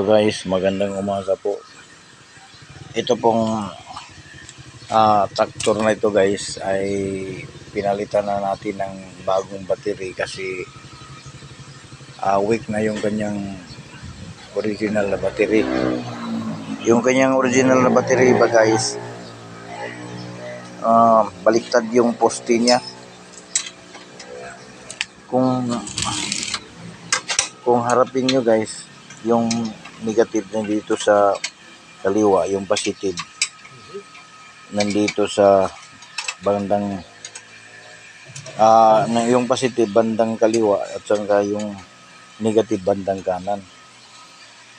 Guys, magandang umaga po. Ito pong ah traktor na ito guys ay pinalitan na natin ng bagong battery kasi ah, weak na yung kanyang original na battery. Yung kanyang original na battery ba guys, ah, baliktad yung poste niya. Kung kung harapin nyo guys, yung negative nandito sa kaliwa, yung positive nandito sa bandang na yung positive bandang kaliwa at saka yung negative bandang kanan.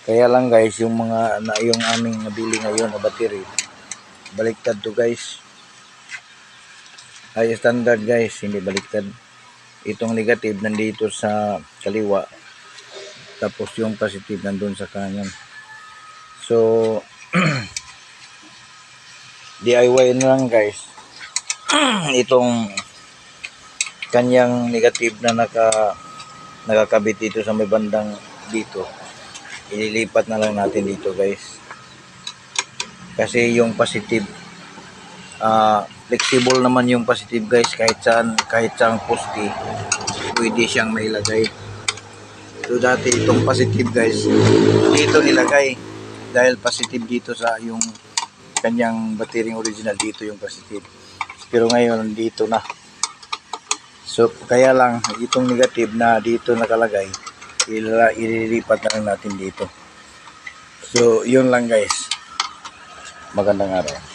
Kaya lang guys, yung mga na yung aming nabili ngayon na battery, baliktad to guys. Ay standard guys, hindi baliktad. Itong negative nandito sa kaliwa, tapos yung positive nandun sa kanan. So, DIY na lang guys. Itong kanyang negative na naka nakakabit dito sa may bandang dito. Ililipat na lang natin dito guys. Kasi yung positive ah flexible naman yung positive guys kahit saan kahit saan poste pwede siyang mailagay. So dati itong positive guys, dito nilagay dahil positive dito sa yung kanyang battery original dito yung positive. Pero ngayon dito na. So kaya lang itong negative na dito nakalagay, ililipat na lang natin dito. So yun lang guys. Magandang araw.